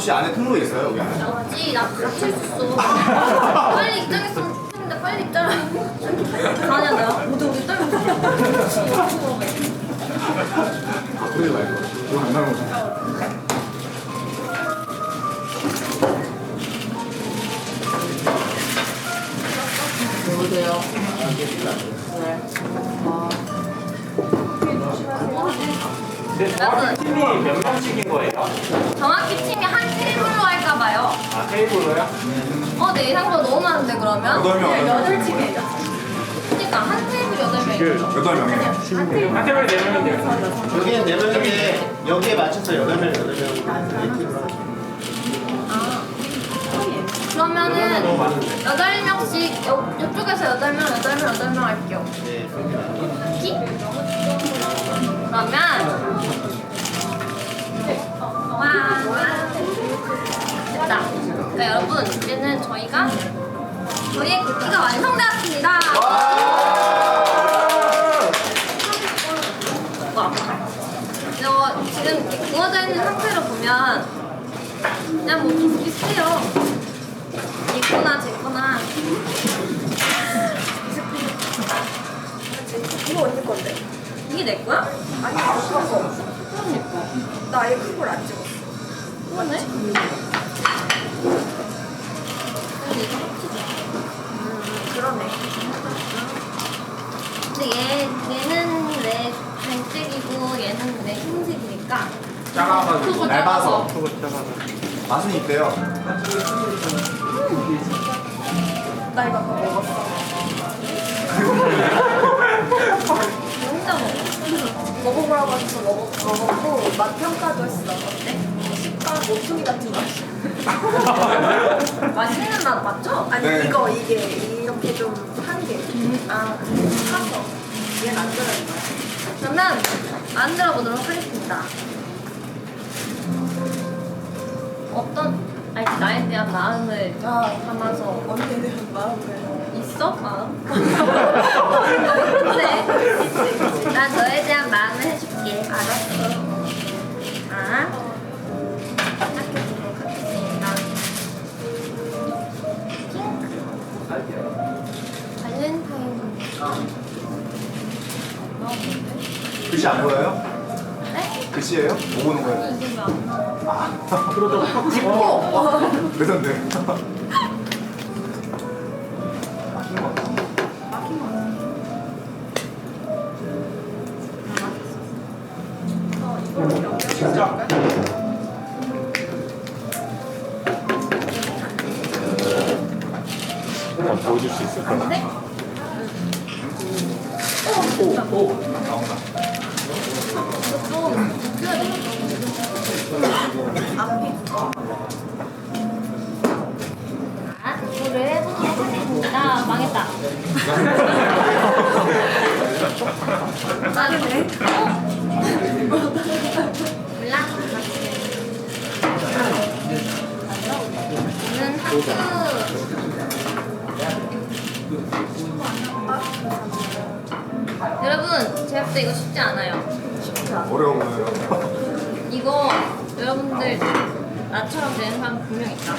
혹시 안에 통로 있어요? 여기 안에? 없지 나 갇혀 있었어 빨리 입장했으면 좋겠는데 빨리 입장을 가냐 내가 모두 우리 떨고 아, 그러지 말고. 이거 안 나오는 거. 여보세요? 네, 정확히 팀이 몇 명씩인 거예요? 정확히 팀이 한 테이블로 할까 봐요 아, 테이블로요? 어, 내 예상보다 너무 많은데 그러면? 여덟 명, 여덟 명. 팀이에요 그러니까 한 테이블 여덟 명이죠 여덟 명이에요. 한 테이블 네 명이면 돼요. 여기에 네 명인데 여기에 맞춰서 여덟 명 여덟 명 이렇게 그러면은 여덟 명씩 여, 이쪽에서 여덟 명, 여덟 명, 여덟 명 할게요 네 그렇게 나눠. 키? 그러면 와 됐다. 그러니까 여러분 이제는 저희가 저희의 쿠키가 완성되었습니다. 와. 이거 지금 구워져 있는 상태로 보면 그냥 뭐 비슷비슷해요. 이거나 제거나 이거 언제 건데? 이게 내 거야? 아니 바꿔서 나 아예 큰 걸 안 찍었어 그러네 음 그러네 근데 얘, 얘는 왜 갈색이고 얘는 왜 흰색이니까 작아가지고. 얇아서. 그거 작아서. 맛은 있대요. 나 이거 아까 먹었어 혼자 먹어 먹어보라고 해서 먹어, 먹었고 맛 평가도 했어 모퉁이 같은 맛이야 맛있는 맛 맞죠? 아니 네. 이거 이게 이렇게 좀 한 게 아 타서 얘는 안 들어있는 거야 그러면 만들어 보도록 하겠습니다 어떤 아니 나에 대한 마음을 아 담아서 언니에 대한 마음을 있어? 마음? 네. 난 너에 대한 마음을 해줄게. 알았어. 글씨 안 보여요? 네? 글씨예요? 뭐 보는 거예요? 이게 뭐안 나와. 아, 어. 그래서 이거를 해보도록 하겠습니다. 망했다. 나는데? 몰라? 저는 하트. 여러분, 제가 볼때 이거 쉽지 않아요. 어려워 보여요. 이거 여러분들 나처럼 되는 사람 분명 있다.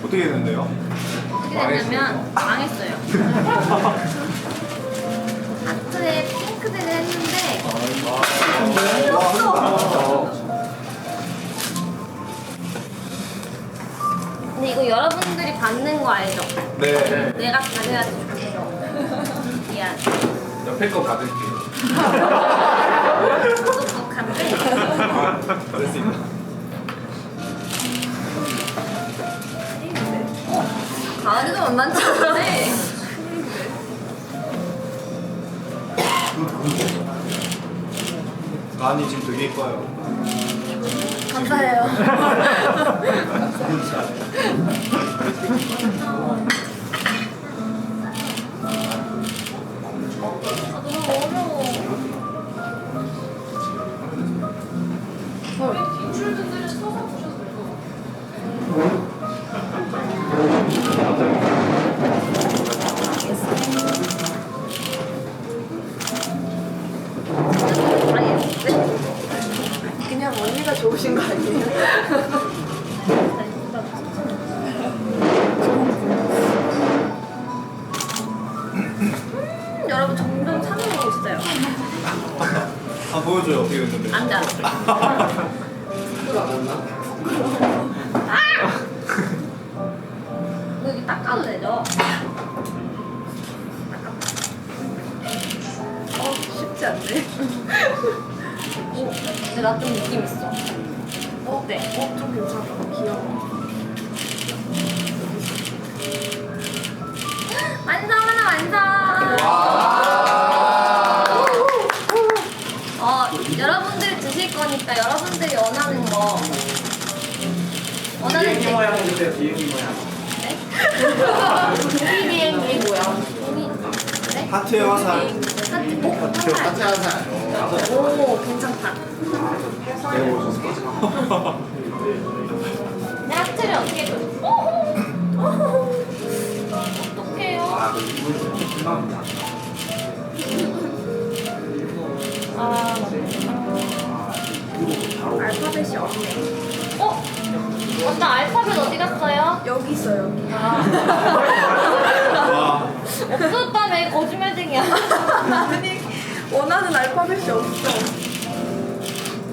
어떻게 되는데요? 어떻게 됐냐면 망했어요. 하트에 핑크색을 했는데 근데 이거 여러분들이 받는 거 알죠? 네. 내가 좋겠어. 미안. 옆에 거 받을게요. 똑똑한데. 받을 수 있나? 가은이도 만만치 않은데. 가은이 지금 되게 이뻐요. 감사해요 아, 너무 어려워. 그냥 언니가 좋으신 거 아니에요? 쉽지 않네. 오, 근데 나 좀 느낌 있어. 어때? 어, 좀 괜찮아. 귀여워. 완성 하나 완성. 어 여러분들이 드실 거니까 여러분들이 원하는 거 원하는 비행기 게 모양 해주세요. 비행기 모양. 우리 비행기 뭐야? 그래? 하트의 화살. 오 괜찮다. 하트를 어떻게 보? 어떡해요? 실망합니다 아 알파벳이 없네. 어? 완전 알파벳 어디 갔어요? 여기 있어, 여기. 와. 없었다며 거짓말쟁이야. 아니, 원하는 알파벳이 없어.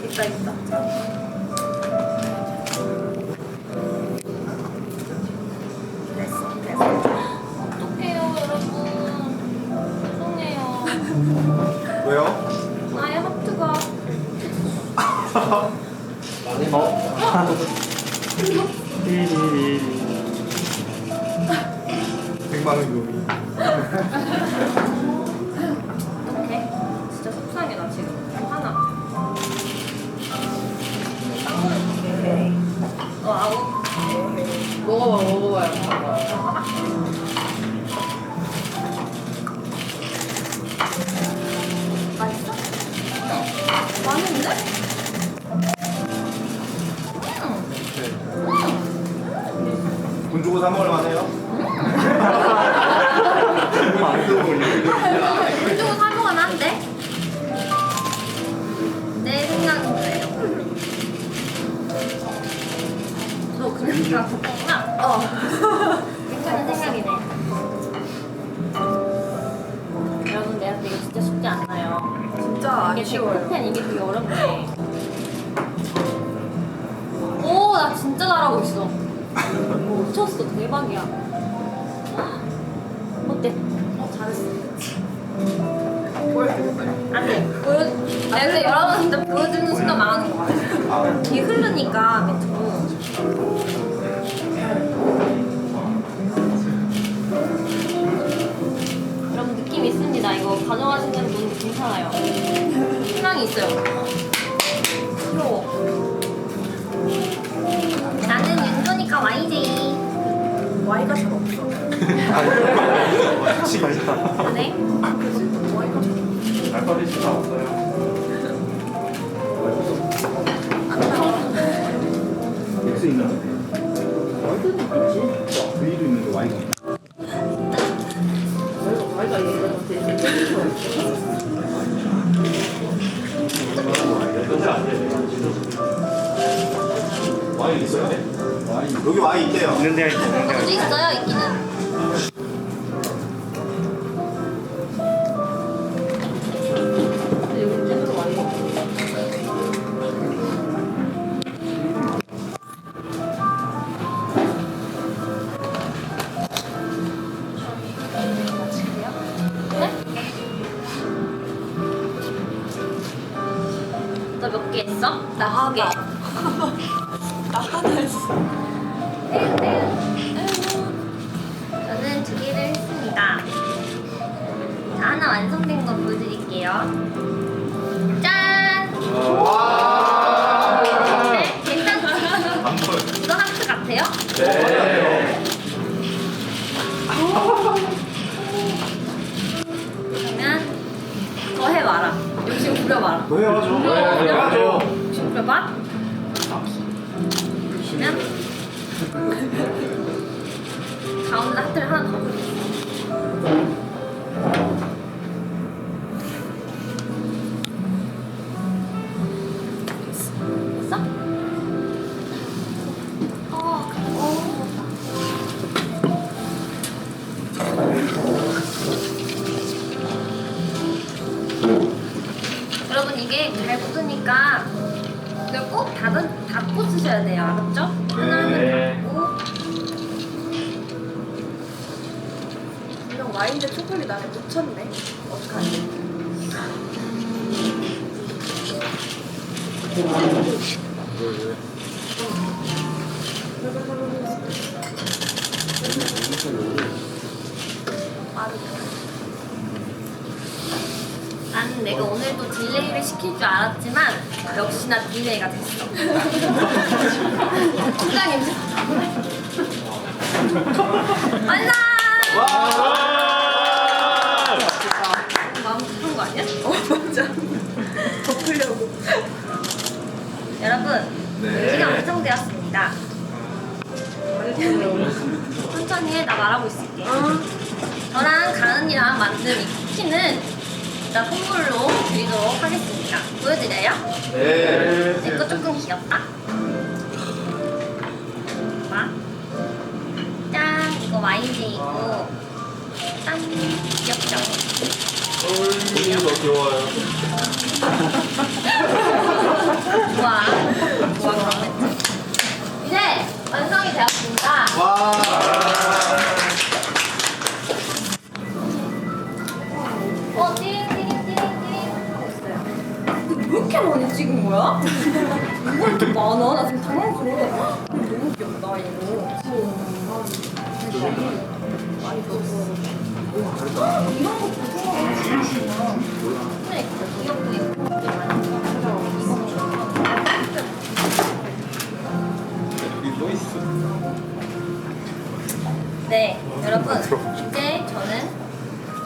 있다, 있다. 자. 됐어, 됐어. 어떡해요 여러분. 죄송해요. 왜요? 나의 하트가 백만원 요리 어떡해? 진짜 속상해 나 지금 하나 너 아웃 먹어봐, 먹어봐요. 맛있어? 맛있는데? 돈 주고 사 먹을 만해요? 이게 되게 쉬워요. 펜 이게 되게 어렵네. 오, 나 진짜 잘하고 있어. 오, 미쳤어. 대박이야. 어때? 어, 잘했어. 거야. 안 돼. 보여. 내가 근데 여러분한테 보여주는 순간 망하는 거야. 이게 흐르니까 밑으로. 있어요. 귀여워. 나는 윤도니까 YJ. Y가 잘 없어. 네? Y가 잘 없어. 알파벳이 다 없어요. X 있는데 Y도 있겠지? V도 있는데 Y가 없네. Y 있어요? Y 여기 Y 있대요. 있는 데가 있고 없는 데가 어디 있어요, 있기는? 여기 잼으로 많이 먹어. 너몇개 했어? 나한 개. 완성된 거 보여드릴게요. 짠! 네, 괜찮지? 이거 하트 같아요? 네. 그러면 더 해봐라. 욕심 부려봐라. 너 해야죠. 해야죠. 욕심 부려봐. 그러면 가운데 하트를 하나 더 그려. 와인드 초콜릿 안에 묻혔네. 어떡하지? 나는 내가 오늘도 딜레이를 시킬 줄 알았지만 역시나 딜레이가 됐어. 팀장님 완성! 마 여러분 시간 완성되었습니다. 천천히 해, 나 말하고 있을게. 저랑 가은이랑 만든 이 쿠키는 일단 선물로 드리도록 하겠습니다. 보여드려요? 네. 내거 조금 귀엽다. 봐. 짠, 이거 와인데이고. 짠, 귀엽죠? 이게 더 귀여워요. 우와, 우와, 그렇네. 이제 완성이 되었습니다. 와. 어, 띠링 띠링 띠링 띠링 하고 있어요. 근데 왜 이렇게 많이 찍은 거야? 뭐가 이렇게 많아? 나 지금 당황스러워. 헉, 너무 귀엽다, 이거. 많이 넣었어. 헉, 이런 거 보고 그래, 귀엽고 예쁜 것들 많이 네, 여러분 이제 저는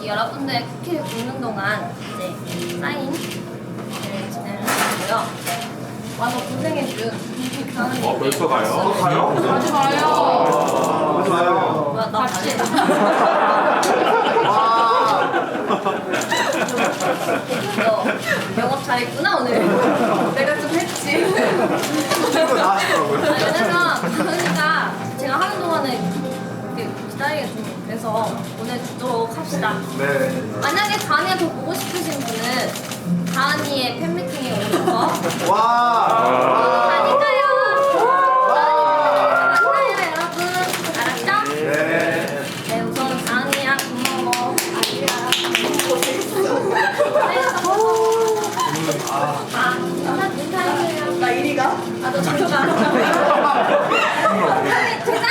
이 여러분들의 쿠키를 굽는 동안 이제 사인 을 진행을 하고요. 와서 고생해준 가은이. 어, 벌써 가요? 가요? 아주 가요. 좋아요. 뭐야, 나 같이. 너 영업 잘했구나 오늘. 내가 좀 했지. 친구. 그래서 가은이가 제가 하는 동안에 이렇게 기다리게 좀 그래서 보내주도록 합시다. 네. 만약에 가은이가 더 보고 싶으신 분은 가은이의 팬미팅에 오셔서 와. 가 나 이리가. 나도 저리 가. 퇴장!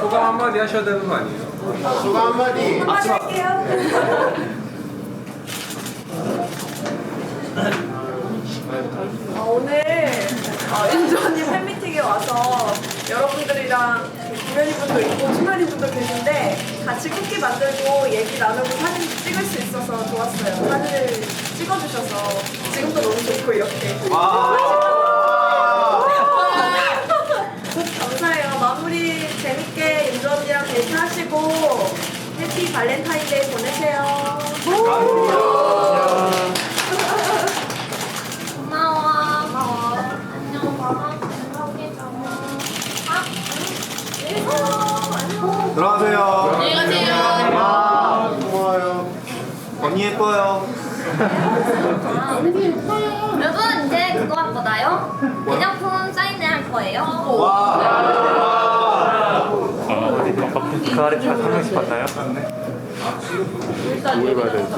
소감 한마디 하셔야 되는 거 아니에요? 소감 한마디. 할게요. 어, 오늘 어, 윤주언니 팬미팅에 와서 여러분들이랑 김현이분도 있고 추면이분도 계신데 같이 쿠키 만들고 얘기 나누고 사진 찍을 수 있어서 좋았어요. 사진을 찍어주셔서 지금도 너무 좋고 이렇게. 와. 감사해요. 마무리 재밌게 윤주 언니랑 데이트 하시고 해피 발렌타인데이 보내세요. 고마워. 고마워. 안녕. 마마 건강하게 자고. 아, 안녕. 들어가세요. 안녕히 가세요. 와. 고마워요. 언니 예뻐요. 여러분 이제 그거 할 거다요. 기념품 사인회 할 거예요. 와. 그 아래 한 명씩 봤나요? 일단 뭘 봐야 있어.